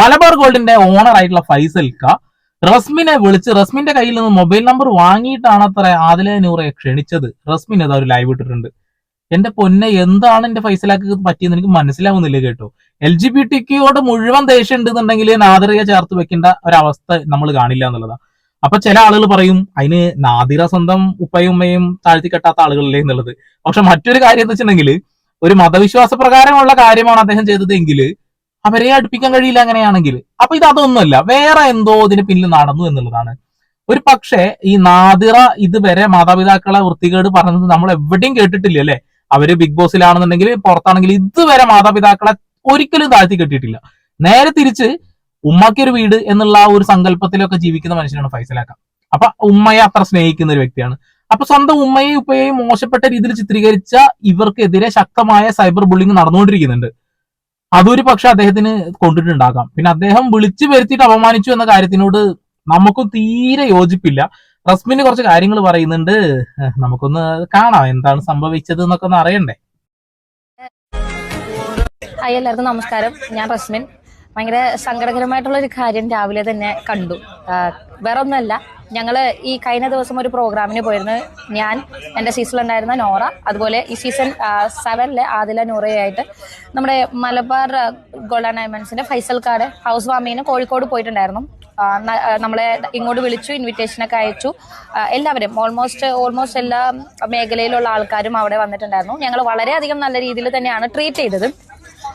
മലബാർ ഗോൾഡിന്റെ ഓണർ ആയിട്ടുള്ള ഫൈസൽ ഫൈസൽക്ക റസ്മിനെ വിളിച്ച് റസ്മിന്റെ കയ്യിൽ നിന്ന് മൊബൈൽ നമ്പർ വാങ്ങിയിട്ടാണ് അത്ര ആദില നൂറയെ ക്ഷണിച്ചത്. റസ്മിൻ ഏതാ ഒരു ലൈവ് ഇട്ടിട്ടുണ്ട്. എന്റെ പൊന്നെ എന്താണ് എന്റെ ഫൈസലാക്ക് പറ്റിയെന്ന് എനിക്ക് മനസ്സിലാവുന്നില്ല കേട്ടോ. എൽ ജി ബി ടി ക്യൂയോട് മുഴുവൻ ദേഷ്യം ഉണ്ടെന്നുണ്ടെങ്കിൽ നാദിറയെ ചേർത്ത് വെക്കേണ്ട ഒരവസ്ഥ നമ്മൾ കാണില്ല എന്നുള്ളതാണ് അപ്പൊ ചില ആളുകൾ പറയും അതിന് നാദിറ സ്വന്തം ഉപ്പയും ഉമ്മയും താഴ്ത്തി കെട്ടാത്ത ആളുകളല്ലേ എന്നുള്ളത്. പക്ഷെ മറ്റൊരു കാര്യം എന്ന് വെച്ചിട്ടുണ്ടെങ്കിൽ ഒരു മതവിശ്വാസ പ്രകാരമുള്ള കാര്യമാണ് അദ്ദേഹം ചെയ്തതെങ്കിൽ അവരെ അടുപ്പിക്കാൻ കഴിയില്ല അങ്ങനെയാണെങ്കിൽ. അപ്പൊ ഇത് അതൊന്നുമല്ല. വേറെ എന്തോ ഇതിന് പിന്നിൽ നടന്നു എന്നുള്ളതാണ്. ഒരു പക്ഷേ ഈ നാദിറ ഇതുവരെ മാതാപിതാക്കളെ വൃത്തികേട് പറഞ്ഞത് നമ്മൾ എവിടെയും കേട്ടിട്ടില്ല അല്ലെ? അവർ ബിഗ് ബോസിലാണെന്നുണ്ടെങ്കിൽ പുറത്താണെങ്കിൽ ഇതുവരെ മാതാപിതാക്കളെ ഒരിക്കലും താഴ്ത്തി കെട്ടിയിട്ടില്ല. നേരെ തിരിച്ച് ഉമ്മയ്ക്ക് ഒരു വീട് എന്നുള്ള ഒരു സങ്കല്പത്തിലൊക്കെ ജീവിക്കുന്ന മനുഷ്യനാണ് ഫൈസലാക്ക. അപ്പൊ ഉമ്മയെ അത്ര സ്നേഹിക്കുന്ന ഒരു വ്യക്തിയാണ്. അപ്പൊ സ്വന്തം ഉമ്മയെയും ഉപ്പയെയും മോശപ്പെട്ട രീതിയിൽ ചിത്രീകരിച്ച ഇവർക്കെതിരെ ശക്തമായ സൈബർ ബുള്ളിങ് നടന്നുകൊണ്ടിരിക്കുന്നുണ്ട്. അതൊരു പക്ഷെ അദ്ദേഹത്തിന് കൊണ്ടിട്ടുണ്ടാകാം. പിന്നെ അദ്ദേഹം വിളിച്ചു വരുത്തിയിട്ട് അപമാനിച്ചു എന്ന കാര്യത്തിനോട് നമുക്ക് തീരെ യോജിപ്പില്ല. റസ്മിന് കുറച്ച് കാര്യങ്ങൾ പറയുന്നുണ്ട്. നമുക്കൊന്ന് കാണാം എന്താണ് സംഭവിച്ചത് എന്നൊക്കെ ഒന്ന് അറിയണ്ടേ? ഹായ് എല്ലാവർക്കും നമസ്കാരം. ഞാൻ റസ്മിൻ. ഭയങ്കര സങ്കടകരമായിട്ടുള്ള ഒരു കാര്യം രാവിലെ തന്നെ കണ്ടു. വേറെ ഒന്നുമല്ല ഞങ്ങൾ ഈ കഴിഞ്ഞ ദിവസം ഒരു പ്രോഗ്രാമിന് പോയിരുന്നു. ഞാൻ എന്റെ സീസണിലുണ്ടായിരുന്ന നോറ അതുപോലെ ഈ സീസൺ സെവനിലെ ആദില നൂറയായിട്ട് നമ്മുടെ മലബാർ ഗോൾഡൻ ഡയമണ്ട്സിന്റെ ഫൈസൽ കാർഡ് ഹൗസ് വാമീന് കോഴിക്കോട് പോയിട്ടുണ്ടായിരുന്നു. നമ്മളെ ഇങ്ങോട്ട് വിളിച്ചു ഇൻവിറ്റേഷനൊക്കെ അയച്ചു. എല്ലാവരും ഓൾമോസ്റ്റ് ഓൾമോസ്റ്റ് എല്ലാ മേഖലയിലുള്ള ആൾക്കാരും അവിടെ വന്നിട്ടുണ്ടായിരുന്നു. ഞങ്ങൾ വളരെയധികം നല്ല രീതിയിൽ തന്നെയാണ് ട്രീറ്റ് ചെയ്തത്.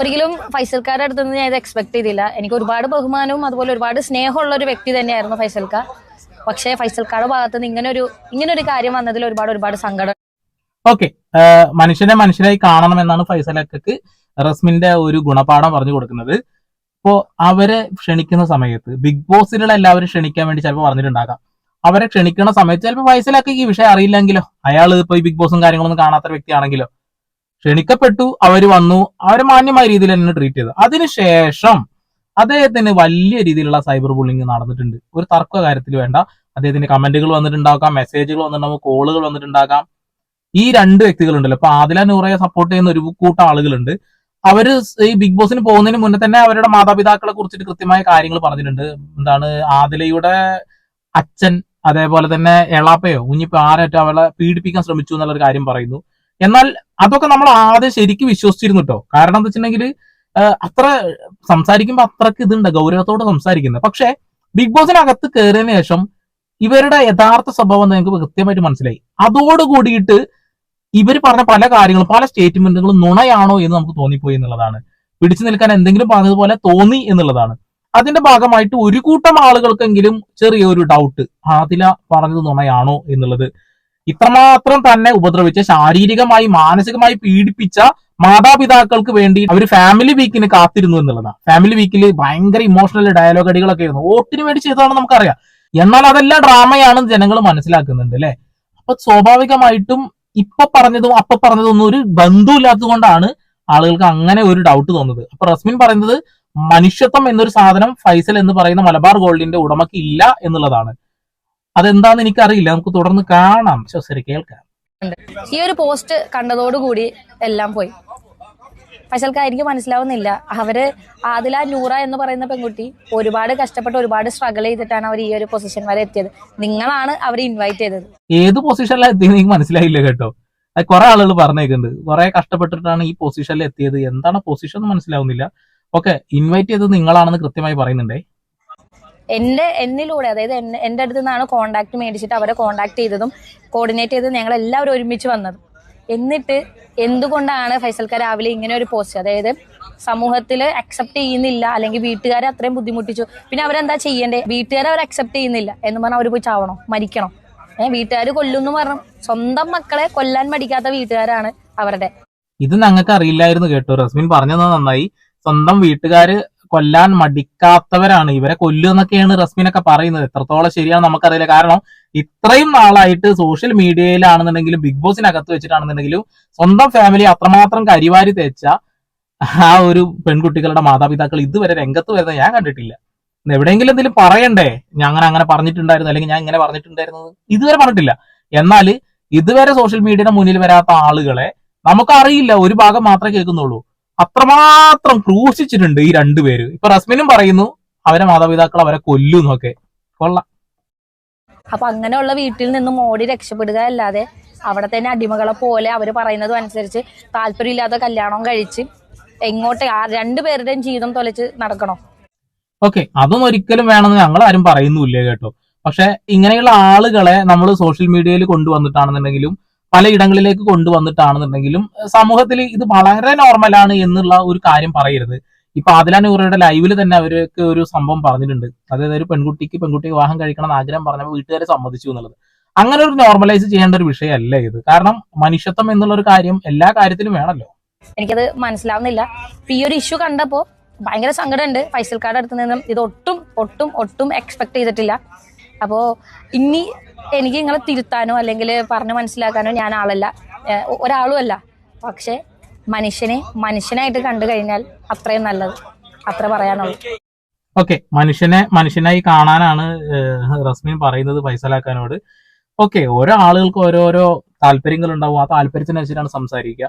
ഒരിക്കലും ഫൈസൽക്കാരുടെ അടുത്ത് നിന്ന് ഞാൻ ഇത് എക്സ്പെക്ട് ചെയ്തില്ല. എനിക്ക് ഒരുപാട് ബഹുമാനവും അതുപോലെ ഒരുപാട് സ്നേഹമുള്ള ഒരു വ്യക്തി തന്നെയായിരുന്നു ഫൈസൽക്ക. പക്ഷേ ഫൈസൽക്കാരുടെ ഭാഗത്ത് നിന്ന് ഇങ്ങനെ ഒരു ഇങ്ങനെ ഒരു കാര്യം വന്നതിൽ ഒരുപാട് ഒരുപാട് സങ്കടം. ഓക്കെ മനുഷ്യനെ മനുഷ്യനായി കാണണം എന്നാണ് ഫൈസലക്കക്ക് റസ്മിന്റെ ഒരു ഗുണപാഠം പറഞ്ഞു കൊടുക്കുന്നത്. ഇപ്പോ അവരെ ക്ഷണിക്കുന്ന സമയത്ത് ബിഗ് ബോസിലുള്ള എല്ലാവരും ക്ഷണിക്കാൻ വേണ്ടി ചിലപ്പോൾ പറഞ്ഞിട്ടുണ്ടാകാം. അവരെ ക്ഷണിക്കുന്ന സമയത്ത് ചിലപ്പോൾ ഫൈസലൊക്കെ ഈ വിഷയം അറിയില്ലെങ്കിലോ? അയാൾ ഇപ്പൊ ഈ ബിഗ് ബോസും കാര്യങ്ങളൊന്നും കാണാത്ത വ്യക്തിയാണെങ്കിലോ? ക്ഷണിക്കപ്പെട്ടു അവർ വന്നു. അവരെ മാന്യമായ രീതിയിൽ തന്നെ ട്രീറ്റ് ചെയ്തു. അതിനുശേഷം അദ്ദേഹത്തിന് വലിയ രീതിയിലുള്ള സൈബർ ബുള്ളിങ് നടന്നിട്ടുണ്ട്. ഒരു തർക്ക കാര്യത്തിൽ വേണ്ട. അദ്ദേഹത്തിന്റെ കമന്റുകൾ വന്നിട്ടുണ്ടാക്കാം മെസ്സേജുകൾ വന്നിട്ടുണ്ടാകും കോളുകൾ വന്നിട്ടുണ്ടാകാം. ഈ രണ്ട് വ്യക്തികളുണ്ടല്ലോ. ഇപ്പൊ ആദില നൂറയെ സപ്പോർട്ട് ചെയ്യുന്ന ഒരു കൂട്ടം ആളുകളുണ്ട്. അവർ ഈ ബിഗ് ബോസിന് പോകുന്നതിന് മുന്നേ തന്നെ അവരുടെ മാതാപിതാക്കളെ കുറിച്ചിട്ട് കൃത്യമായ കാര്യങ്ങൾ പറഞ്ഞിട്ടുണ്ട്. എന്താണ് ആദിലയുടെ അച്ഛൻ അതേപോലെ തന്നെ എളാപ്പയോ കുഞ്ഞിപ്പോ ആരേറ്റോ അവളെ പീഡിപ്പിക്കാൻ ശ്രമിച്ചു എന്നുള്ളൊരു കാര്യം പറയുന്നു. എന്നാൽ അതൊക്കെ നമ്മൾ ആദ്യം ശരിക്കും വിശ്വസിച്ചിരുന്നു കേട്ടോ കാരണം എന്താ വെച്ചിട്ടുണ്ടെങ്കിൽ അത്ര സംസാരിക്കുമ്പോൾ അത്രയ്ക്ക് ഇതുണ്ട് ഗൗരവത്തോടെ സംസാരിക്കുന്നത്. പക്ഷെ ബിഗ് ബോസിനകത്ത് കയറിയതിനു ശേഷം ഇവരുടെ യഥാർത്ഥ സ്വഭാവം നിങ്ങൾക്ക് കൃത്യമായിട്ട് മനസ്സിലായി. അതോട് കൂടിയിട്ട് ഇവർ പറഞ്ഞ പല കാര്യങ്ങളും പല സ്റ്റേറ്റ്മെന്റുകളും നുണയാണോ എന്ന് നമുക്ക് തോന്നിപ്പോയി എന്നുള്ളതാണ്. പിടിച്ചു നിൽക്കാൻ എന്തെങ്കിലും പറഞ്ഞതുപോലെ തോന്നി എന്നുള്ളതാണ്. അതിന്റെ ഭാഗമായിട്ട് ഒരു കൂട്ടം ആളുകൾക്കെങ്കിലും ചെറിയൊരു ഡൗട്ട് ആദില പറഞ്ഞത് നുണയാണോ എന്നുള്ളത് ഇത്രമാത്രം തന്നെ ഉപദ്രവിച്ച ശാരീരികമായി മാനസികമായി പീഡിപ്പിച്ച മാതാപിതാക്കൾക്ക് വേണ്ടി അവർ ഫാമിലി വീക്കിന് കാത്തിരുന്നു എന്നുള്ളതാണ്. ഫാമിലി വീക്കിൽ ഭയങ്കര ഇമോഷണൽ ഡയലോഗ് അടികളൊക്കെ ആയിരുന്നു. വോട്ടിന് വേണ്ടി ചെയ്തതാണെന്ന് നമുക്കറിയാം. എന്നാൽ അതെല്ലാം ഡ്രാമയാണ് ജനങ്ങൾ മനസ്സിലാക്കുന്നുണ്ട് അല്ലെ? അപ്പൊ സ്വാഭാവികമായിട്ടും ഇപ്പൊ പറഞ്ഞതും അപ്പൊ പറഞ്ഞതും ഒന്നും ഒരു ബന്ധമില്ലാത്തത് ആളുകൾക്ക് അങ്ങനെ ഒരു ഡൗട്ട് തോന്നുന്നത്. അപ്പൊ റസ്മിൻ പറയുന്നത് മനുഷ്യത്വം എന്നൊരു സാധനം ഫൈസൽ എന്ന് പറയുന്ന മലബാർ ഗോൾഡിന്റെ ഉടമയ്ക്ക് ഇല്ല എന്നുള്ളതാണ്. അതെന്താന്ന് എനിക്കറിയില്ല. നമുക്ക് തുടർന്ന് കാണാം. ശ്വസരി ശരി കേൾക്കാം. ഈ ഒരു പോസ്റ്റ് കണ്ടതോടുകൂടി എല്ലാം പോയി. ഫൈസൽക്ക എനിക്ക് മനസ്സിലാവുന്നില്ല. അവർ ആദില നൂറ എന്ന് പറയുന്ന പെൺകുട്ടി ഒരുപാട് കഷ്ടപ്പെട്ട് ഒരുപാട് സ്ട്രഗിൾ ചെയ്തിട്ടാണ് അവർ ഈ ഒരു പൊസിഷൻ വരെ എത്തിയത്. നിങ്ങളാണ് അവരെ ഇൻവൈറ്റ് ചെയ്തത്. ഏത് പൊസിഷനിലാണ് എത്തിയെന്ന് എനിക്ക് മനസ്സിലായില്ല കേട്ടോ. അത് കുറെ ആളുകൾ പറഞ്ഞേക്കുന്നുണ്ട്. കുറെ കഷ്ടപ്പെട്ടിട്ടാണ് ഈ പൊസിഷനിൽ എത്തിയത്. എന്താണ് പൊസിഷൻ എന്ന് മനസ്സിലാവുന്നില്ല. ഓക്കെ ഇൻവൈറ്റ് ചെയ്തത് നിങ്ങളാണെന്ന് കൃത്യമായി പറയുന്നുണ്ടേ. എന്റെ എന്നിലൂടെ അതായത് എന്റെ അടുത്ത് നിന്നാണ് കോണ്ടാക്ട് മേടിച്ചിട്ട് അവരെ കോണ്ടാക്ട് ചെയ്തതും കോർഡിനേറ്റ് ചെയ്തത് ഞങ്ങൾ എല്ലാവരും ഒരുമിച്ച് വന്നത്. എന്നിട്ട് എന്തുകൊണ്ടാണ് ഫൈസൽക്ക രാവിലെ ഇങ്ങനെ ഒരു പോസ്റ്റ് അതായത് സമൂഹത്തിൽ അക്സെപ്റ്റ് ചെയ്യുന്നില്ല അല്ലെങ്കിൽ വീട്ടുകാരെ അത്രയും ബുദ്ധിമുട്ടിച്ചു. പിന്നെ അവരെന്താ ചെയ്യണ്ടേ? വീട്ടുകാരെ അവർ അക്സെപ്റ്റ് ചെയ്യുന്നില്ല എന്ന് പറഞ്ഞാൽ അവർ പോയി ചാവണോ മരിക്കണോ. ഏഹ് വീട്ടുകാർ കൊല്ലുന്നു പറഞ്ഞു. സ്വന്തം മക്കളെ കൊല്ലാൻ മടിക്കാത്ത വീട്ടുകാരാണ് അവരുടെ. ഇത് ഞങ്ങൾക്ക് അറിയില്ലായിരുന്നു കേട്ടോ റസ്മിൻ പറഞ്ഞത് നന്നായി. സ്വന്തം വീട്ടുകാര് കൊല്ലാൻ മടിക്കാത്തവരാണ്. ഇവരെ കൊല്ലുന്നൊക്കെയാണ് റസ്മിനൊക്കെ പറയുന്നത്. എത്രത്തോളം ശരിയാണ് നമുക്കറിയില്ല. കാരണം ഇത്രയും നാളായിട്ട് സോഷ്യൽ മീഡിയയിലാണെന്നുണ്ടെങ്കിലും ബിഗ് ബോസിനകത്ത് വെച്ചിട്ടാണെന്നുണ്ടെങ്കിലും സ്വന്തം ഫാമിലി അത്രമാത്രം കരിവാരി തേച്ച ആ ഒരു പെൺകുട്ടികളുടെ മാതാപിതാക്കൾ ഇതുവരെ രംഗത്ത് വരുന്നത് ഞാൻ കണ്ടിട്ടില്ല. എവിടെയെങ്കിലും എന്തെങ്കിലും പറയണ്ടേ? ഞാൻ അങ്ങനെ അങ്ങനെ പറഞ്ഞിട്ടുണ്ടായിരുന്നു. അല്ലെങ്കിൽ ഞാൻ ഇങ്ങനെ പറഞ്ഞിട്ടുണ്ടായിരുന്നത് ഇതുവരെ പറഞ്ഞിട്ടില്ല. എന്നാൽ ഇതുവരെ സോഷ്യൽ മീഡിയയുടെ മുന്നിൽ വരാത്ത ആളുകളെ നമുക്കറിയില്ല. ഒരു ഭാഗം മാത്രമേ കേൾക്കുന്നുള്ളൂ. അത്രമാത്രം ക്രൂശിച്ചിട്ടുണ്ട് ഈ രണ്ടുപേര് ഇപ്പൊ റസ്മിനും പറയുന്നു അവരെ മാതാപിതാക്കൾ അവരെ കൊല്ലുന്നൊക്കെ കൊള്ളാം. അപ്പൊ അങ്ങനെയുള്ള വീട്ടിൽ നിന്നും ഓടി രക്ഷപ്പെടുക അല്ലാതെ അവിടെ തന്നെ അടിമകളെ പോലെ അവർ പറയുന്നതും അനുസരിച്ച് താല്പര്യമില്ലാതെ കല്യാണം കഴിച്ച് എങ്ങോട്ട് ആ രണ്ടുപേരുടെയും ജീവിതം തൊലച്ച് നടക്കണോ? ഓക്കെ അതും ഒരിക്കലും വേണമെന്ന് ഞങ്ങൾ ആരും പറയുന്നില്ല കേട്ടോ. പക്ഷെ ഇങ്ങനെയുള്ള ആളുകളെ നമ്മൾ സോഷ്യൽ മീഡിയയിൽ കൊണ്ടുവന്നിട്ടാണെന്നുണ്ടെങ്കിലും പലയിടങ്ങളിലേക്ക് കൊണ്ടുവന്നിട്ടാണെന്നുണ്ടെങ്കിലും സമൂഹത്തിൽ ഇത് വളരെ നോർമലാണ് എന്നുള്ള ഒരു കാര്യം പറയരുത്. ഇപ്പൊ ആദില നൂറയുടെ ലൈവിൽ തന്നെ അവർക്ക് ഒരു സംഭവം പറഞ്ഞിട്ടുണ്ട്. അതായത് ഒരു പെൺകുട്ടിക്ക് പെൺകുട്ടി വിവാഹം കഴിക്കണം എന്ന് ആഗ്രഹം പറഞ്ഞപ്പോൾ വീട്ടുകാരെ സമ്മതിച്ചു എന്നുള്ളത്. അങ്ങനെ ഒരു നോർമലൈസ് ചെയ്യേണ്ട ഒരു വിഷയമല്ല ഇത്. കാരണം മനുഷ്യത്വം എന്നുള്ള ഒരു കാര്യം എല്ലാ കാര്യത്തിലും വേണമല്ലോ. എനിക്കത് മനസ്സിലാവുന്നില്ല. ഈ ഒരു ഇഷ്യൂ കണ്ടപ്പോ ഭയങ്കര സങ്കടമുണ്ട്. ഫൈസൽ കാർഡ് അടുത്ത് നിന്നും ഇത് ഒട്ടും ഒട്ടും ഒട്ടും എക്സ്പെക്ട് ചെയ്തിട്ടില്ല. അപ്പോ ഇനി എനിക്ക് നിങ്ങളെ തിരുത്താനോ അല്ലെങ്കിൽ പറഞ്ഞ് മനസ്സിലാക്കാനോ ഞാൻ ആളല്ല. ഒരാളും അല്ല. പക്ഷെ മനുഷ്യനെ മനുഷ്യനായിട്ട് കണ്ടു കഴിഞ്ഞാൽ അത്രയും നല്ലത്. അത്ര പറയാനുള്ളൂ. ഓക്കെ മനുഷ്യനെ മനുഷ്യനായി കാണാനാണ് റസ്മിൻ പറയുന്നത് ഫൈസലാക്കാനോട്. ഓക്കെ ഓരോ ആളുകൾക്ക് ഓരോരോ താല്പര്യങ്ങൾ ഉണ്ടാവും ആ താല്പര്യത്തിനനുസരിച്ചാണ് സംസാരിക്കുക.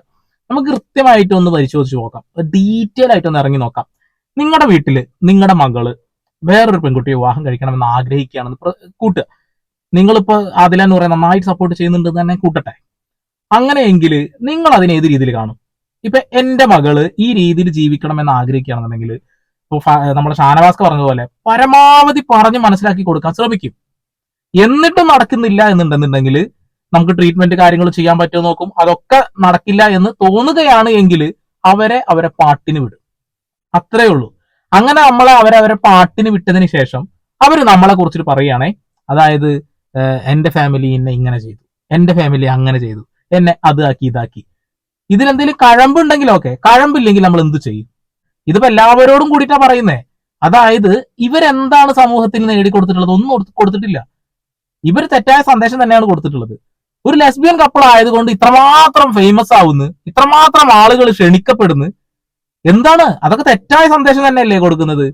നമുക്ക് കൃത്യമായിട്ട് ഒന്ന് പരിശോധിച്ച് നോക്കാം. ഡീറ്റെയിൽ ആയിട്ട് ഒന്ന് ഇറങ്ങി നോക്കാം. നിങ്ങളുടെ വീട്ടിൽ നിങ്ങളുടെ മകൾ വേറൊരു പെൺകുട്ടിയെ വിവാഹം കഴിക്കണമെന്ന് ആഗ്രഹിക്കുകയാണെന്ന് കൂട്ടുക. നിങ്ങളിപ്പോ അതിലെന്ന് പറയാൻ നന്നായിട്ട് സപ്പോർട്ട് ചെയ്യുന്നുണ്ട് തന്നെ കൂട്ടട്ടെ. അങ്ങനെയെങ്കിൽ നിങ്ങൾ അതിനെ ഏത് രീതിയിൽ കാണും? ഇപ്പൊ എന്റെ മകൾ ഈ രീതിയിൽ ജീവിക്കണമെന്ന് ആഗ്രഹിക്കുകയാണെന്നുണ്ടെങ്കിൽ ഇപ്പൊ നമ്മുടെ ഷാനവാസ്ക പറഞ്ഞതുപോലെ പരമാവധി പറഞ്ഞ് മനസ്സിലാക്കി കൊടുക്കാൻ ശ്രമിക്കും. എന്നിട്ടും നടക്കുന്നില്ല എന്നുണ്ടെന്നുണ്ടെങ്കിൽ നമുക്ക് ട്രീറ്റ്മെന്റ് കാര്യങ്ങൾ ചെയ്യാൻ പറ്റുമോ നോക്കും. അതൊക്കെ നടക്കില്ല എന്ന് തോന്നുകയാണ് എങ്കിൽ അവരെ അവരെ പാട്ടിന് വിടും. അത്രേ ഉള്ളൂ. അങ്ങനെ നമ്മളെ അവരവരെ അവരെ പാട്ടിന് വിട്ടതിന് ശേഷം അവർ നമ്മളെ കുറിച്ച് പറയുകയാണെ അതായത് എന്റെ ഫാമിലി എന്നെ ഇങ്ങനെ ചെയ്തു എന്റെ ഫാമിലി അങ്ങനെ ചെയ്തു എന്നെ അത് ആക്കി ഇതാക്കി ഇതിലെന്തെങ്കിലും കഴമ്പുണ്ടെങ്കിൽ ഓക്കെ കഴമ്പില്ലെങ്കിൽ നമ്മൾ എന്ത് ചെയ്യും? ഇതിപ്പോ എല്ലാവരോടും കൂടിയിട്ടാ പറയുന്നേ. അതായത് ഇവരെന്താണ് സമൂഹത്തിൽ നേടിക്കൊടുത്തിട്ടുള്ളത്? ഒന്നും കൊടുത്തിട്ടില്ല. ഇവർ തെറ്റായ സന്ദേശം തന്നെയാണ് കൊടുത്തിട്ടുള്ളത്. ഒരു ലെസ്ബിയൻ കപ്പിൾ ആയതുകൊണ്ട് ഇത്രമാത്രം ഫേമസ് ആവുന്നു ഇത്രമാത്രം ആളുകൾ ക്ഷണിക്കപ്പെടുന്നു എന്താണ്? അതൊക്കെ തെറ്റായ സന്ദേശം തന്നെയല്ലേ കൊടുക്കുന്നത്?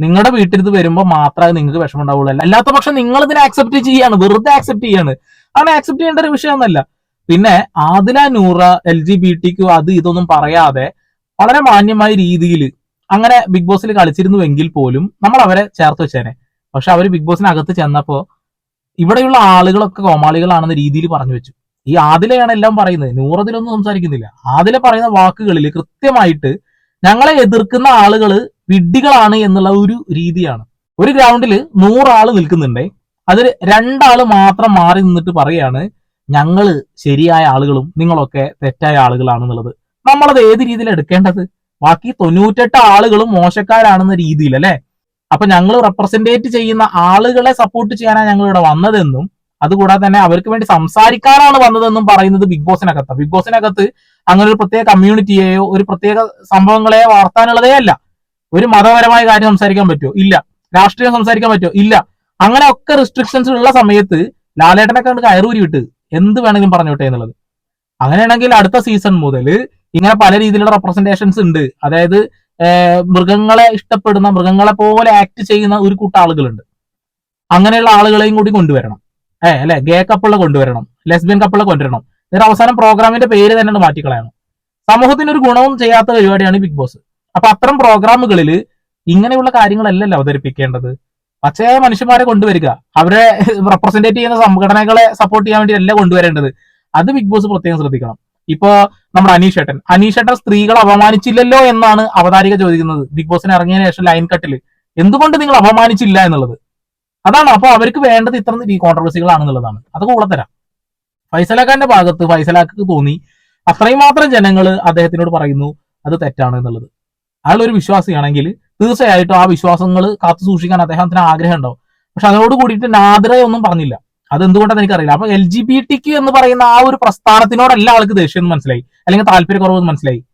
നിങ്ങളുടെ വീട്ടിൽ വരുമ്പോൾ മാത്രമേ നിങ്ങൾക്ക് വിഷമം ഉണ്ടാവുള്ളൂ അല്ലാത്ത പക്ഷം നിങ്ങൾ ഇതിനെ ആക്സെപ്റ്റ് ചെയ്യാണ്. വെറുതെ ആക്സെപ്റ്റ് ചെയ്യാണ്. അങ്ങനെ ആക്സെപ്റ്റ് ചെയ്യേണ്ട ഒരു വിഷയമൊന്നുമല്ല. പിന്നെ Adila Noora L G B ടിക്കു അത് ഇതൊന്നും പറയാതെ വളരെ മാന്യമായ രീതിയിൽ അങ്ങനെ ബിഗ് ബോസിൽ കളിച്ചിരുന്നുവെങ്കിൽ പോലും നമ്മൾ അവരെ ചേർത്ത് വെച്ചേനെ. പക്ഷെ അവർ ബിഗ് ബോസിനകത്ത് ചെന്നപ്പോ ഇവിടെയുള്ള ആളുകളൊക്കെ കോമാളികളാണെന്ന രീതിയിൽ പറഞ്ഞു വെച്ചു. ഈ ആദിലയാണ് എല്ലാം പറയുന്നത്. നൂറതിലൊന്നും സംസാരിക്കുന്നില്ല. ആദില പറയുന്ന വാക്കുകളിൽ കൃത്യമായിട്ട് ഞങ്ങളെ എതിർക്കുന്ന ആളുകൾ വിഡ്ഢികളാണ് എന്നുള്ള ഒരു രീതിയാണ്. ഒരു ഗ്രൗണ്ടിൽ നൂറാൾ നിൽക്കുന്നുണ്ടേ. അതിൽ രണ്ടാൾ മാത്രം മാറി നിന്നിട്ട് പറയാണ് ഞങ്ങൾ ശരിയായ ആളുകളും നിങ്ങളൊക്കെ തെറ്റായ ആളുകളാണെന്നുള്ളത്. നമ്മളത് ഏത് രീതിയിൽ എടുക്കേണ്ടത്? ബാക്കി തൊണ്ണൂറ്റെട്ട് ആളുകളും മോശക്കാരാണെന്ന രീതിയിൽ അല്ലെ അപ്പൊ ഞങ്ങൾ റെപ്രസെന്റേറ്റ് ചെയ്യുന്ന ആളുകളെ സപ്പോർട്ട് ചെയ്യാനാണ് ഞങ്ങൾ ഇവിടെ വന്നതെന്നും അതുകൂടാതെ തന്നെ അവർക്ക് വേണ്ടി സംസാരിക്കാനാണ് വന്നതെന്നും പറയുന്നത് ബിഗ് ബോസിനകത്ത് ബിഗ് ബോസിനകത്ത് അങ്ങനെ ഒരു പ്രത്യേക കമ്മ്യൂണിറ്റിയെയോ ഒരു പ്രത്യേക സംഭവങ്ങളെയോ വളർത്താനുള്ളതേ അല്ല. ഒരു മതപരമായ കാര്യം സംസാരിക്കാൻ പറ്റുമോ? ഇല്ല. രാഷ്ട്രീയം സംസാരിക്കാൻ പറ്റുമോ? ഇല്ല. അങ്ങനെ ഒക്കെ റിസ്ട്രിക്ഷൻസ് ഉള്ള സമയത്ത് ലാലേട്ടനെ കണ്ട് കയറൂരി വിട്ട് എന്ത് വേണമെങ്കിലും പറഞ്ഞോട്ടെ എന്നുള്ളത്. അങ്ങനെയാണെങ്കിൽ അടുത്ത സീസൺ മുതൽ ഇങ്ങനെ പല രീതിയിലുള്ള റെപ്രസെന്റേഷൻസ് ഉണ്ട്. അതായത് മൃഗങ്ങളെ ഇഷ്ടപ്പെടുന്ന മൃഗങ്ങളെ പോലെ ആക്ട് ചെയ്യുന്ന ഒരു കൂട്ടം ആളുകളുണ്ട്. അങ്ങനെയുള്ള ആളുകളെയും കൂടി കൊണ്ടുവരണം. ഏ അല്ലെ? ഗേ കപ്പിളെ കൊണ്ടുവരണം. ലെസ്ബിയൻ കപ്പിളെ കൊണ്ടുവരണം. എന്നിട്ട് അവസാനം പ്രോഗ്രാമിന്റെ പേര് തന്നെ മാറ്റിക്കളയണം. സമൂഹത്തിന് ഒരു ഗുണവും ചെയ്യാത്ത പരിപാടിയാണ് ബിഗ് ബോസ്. അപ്പൊ അത്തരം പ്രോഗ്രാമുകളിൽ ഇങ്ങനെയുള്ള കാര്യങ്ങളല്ലല്ലോ അവതരിപ്പിക്കേണ്ടത്. പച്ചയായ മനുഷ്യന്മാരെ കൊണ്ടുവരിക. അവരെ റെപ്രസെന്റേറ്റ് ചെയ്യുന്ന സംഘടനകളെ സപ്പോർട്ട് ചെയ്യാൻ വേണ്ടി അല്ല കൊണ്ടുവരേണ്ടത്. അത് ബിഗ് ബോസ് പ്രത്യേകം ശ്രദ്ധിക്കണം. ഇപ്പോ നമ്മുടെ അനീഷേട്ടൻ അനീഷേട്ടൻ സ്ത്രീകളെ അപമാനിച്ചില്ലല്ലോ എന്നാണ് അവതാരിക ചോദിക്കുന്നത്. ബിഗ് ബോസിന് ഇറങ്ങിയതിനു ശേഷം ലൈൻ കട്ടിൽ എന്തുകൊണ്ട് നിങ്ങൾ അപമാനിച്ചില്ല എന്നുള്ളത്? അതാണ്. അപ്പൊ അവർക്ക് വേണ്ടത് ഇത്ര ഈ കോൺട്രവേഴ്സികളാണെന്നുള്ളതാണ് അതൊക്കെ ഉള്ളതരാം ഫൈസലാഖാന്റെ ഭാഗത്ത് ഫൈസലാക്ക് തോന്നി. അത്രയും മാത്രം ജനങ്ങൾ അദ്ദേഹത്തിനോട് പറയുന്നു അത് തെറ്റാണ് എന്നുള്ളത്. അയാൾ ഒരു വിശ്വാസിയാണെങ്കിൽ തീർച്ചയായിട്ടും ആ വിശ്വാസങ്ങൾ കാത്തു സൂക്ഷിക്കാൻ അദ്ദേഹത്തിന് ആഗ്രഹം ഉണ്ടാവും. പക്ഷെ അതോട് കൂടിയിട്ട് നാദിറ ഒന്നും പറഞ്ഞില്ല. അതെന്തുകൊണ്ടാന്ന് എനിക്കറിയില്ല. അപ്പൊ എൽ ജി ബി ടിക്ക് എന്ന് പറയുന്ന ആ ഒരു പ്രസ്ഥാനത്തിനോടല്ല ആൾക്ക് ദേഷ്യം എന്ന് മനസ്സിലായി. അല്ലെങ്കിൽ താല്പര്യക്കുറവ് എന്ന് മനസ്സിലായി.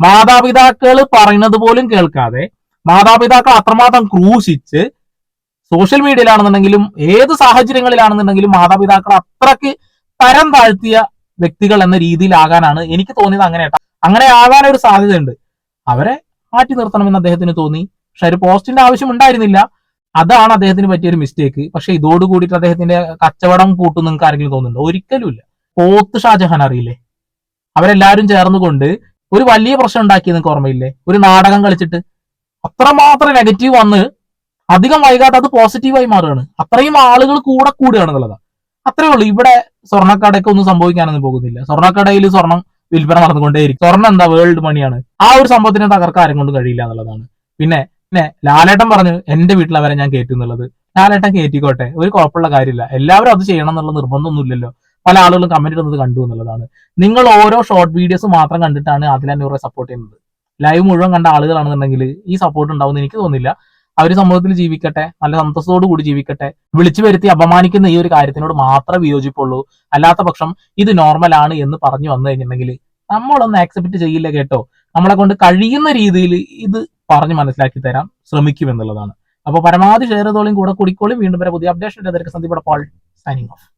മാതാപിതാക്കൾ പറയുന്നത് പോലും കേൾക്കാതെ മാതാപിതാക്കൾ അത്രമാത്രം ക്രൂശിച്ച് സോഷ്യൽ മീഡിയയിലാണെന്നുണ്ടെങ്കിലും ഏത് സാഹചര്യങ്ങളിലാണെന്നുണ്ടെങ്കിലും മാതാപിതാക്കൾ അത്രയ്ക്ക് തരം താഴ്ത്തിയ വ്യക്തികൾ എന്ന രീതിയിലാകാനാണ് എനിക്ക് തോന്നിയത് അങ്ങനെ അങ്ങനെ ആകാൻ ഒരു സാധ്യതയുണ്ട്. അവരെ മാറ്റി നിർത്തണമെന്ന് അദ്ദേഹത്തിന് തോന്നി. പക്ഷെ ഒരു പോസ്റ്റിന്റെ ആവശ്യം ഉണ്ടായിരുന്നില്ല. അതാണ് അദ്ദേഹത്തിന് പറ്റിയ ഒരു മിസ്റ്റേക്ക് പക്ഷെ ഇതോട് കൂടിയിട്ട് അദ്ദേഹത്തിന്റെ കച്ചവടം കൂട്ടും നിങ്ങൾക്ക് ആരെങ്കിലും തോന്നുന്നുണ്ടോ? ഒരിക്കലുമില്ല പോത്ത് ഷാജഹാൻ അറിയില്ലേ? അവരെല്ലാവരും ചേർന്നുകൊണ്ട് ഒരു വലിയ പ്രശ്നം ഉണ്ടാക്കിയത് നിങ്ങൾക്ക് ഓർമ്മയില്ലേ? ഒരു നാടകം കളിച്ചിട്ട് അത്രമാത്രം നെഗറ്റീവ് വന്ന് അധികം വൈകാതെ അത് പോസിറ്റീവായി മാറുകയാണ്. അത്രയും ആളുകൾ കൂടെ കൂടുകയാണ് എന്നുള്ളതാണ് അത്രേ ഉള്ളൂ. ഇവിടെ സ്വർണക്കടയ്ക്ക് ഒന്നും സംഭവിക്കാനൊന്നും പോകുന്നില്ല. സ്വർണക്കടയിൽ സ്വർണം വിൽപ്പന നടന്നുകൊണ്ടേയിരിക്കും. സ്വർണം എന്താ? വേൾഡ് മണിയാണ് ആ ഒരു സംഭവത്തിനെ തകർക്കാൻ ആരും കൊണ്ട് കഴിയില്ല എന്നുള്ളതാണ്. പിന്നെ പിന്നെ ലാലേട്ടൻ പറഞ്ഞു എന്റെ വീട്ടിലവരെ ഞാൻ കയറ്റി എന്നുള്ളത്. ലാലേട്ടൻ കയറ്റിക്കോട്ടെ. ഒരു കുഴപ്പമുള്ള കാര്യമില്ല. എല്ലാവരും അത് ചെയ്യണം എന്നുള്ള നിർബന്ധമൊന്നും ഇല്ലല്ലോ പല ആളുകളും കമന്റ് ഇടുന്നത് കണ്ടു എന്നുള്ളതാണ്. നിങ്ങൾ ഓരോ ഷോർട്ട് വീഡിയോസ് മാത്രം കണ്ടിട്ടാണ് അതിലെ സപ്പോർട്ട് ചെയ്യുന്നത്. ലൈവ് മുഴുവൻ കണ്ട ആളുകളാണെന്നുണ്ടെങ്കിൽ ഈ സപ്പോർട്ട് ഉണ്ടാവുമെന്ന് എനിക്ക് തോന്നുന്നില്ല. അവർ സമൂഹത്തിൽ ജീവിക്കട്ടെ നല്ല സന്തോഷത്തോടു കൂടി ജീവിക്കട്ടെ വിളിച്ചു വരുത്തി അപമാനിക്കുന്ന ഈ ഒരു കാര്യത്തിനോട് മാത്രമേ വിയോജിപ്പുള്ളൂ. അല്ലാത്ത പക്ഷം ഇത് നോർമൽ ആണ് എന്ന് പറഞ്ഞു വന്നു കഴിഞ്ഞിട്ടുണ്ടെങ്കിൽ നമ്മളൊന്ന് ആക്സെപ്റ്റ് ചെയ്യില്ല കേട്ടോ? നമ്മളെ കൊണ്ട് കഴിയുന്ന രീതിയിൽ ഇത് പറഞ്ഞ് മനസ്സിലാക്കി തരാൻ ശ്രമിക്കും എന്നുള്ളതാണ്. അപ്പോൾ പരമാവധി ഷെയർ ചെയ്തോളിയും കൂടെ കുടിക്കോളും. വീണ്ടും വരെ. പുതിയ അപ്ഡേഷൻ സന്ദീപ് സൈനിങ് ഓഫ്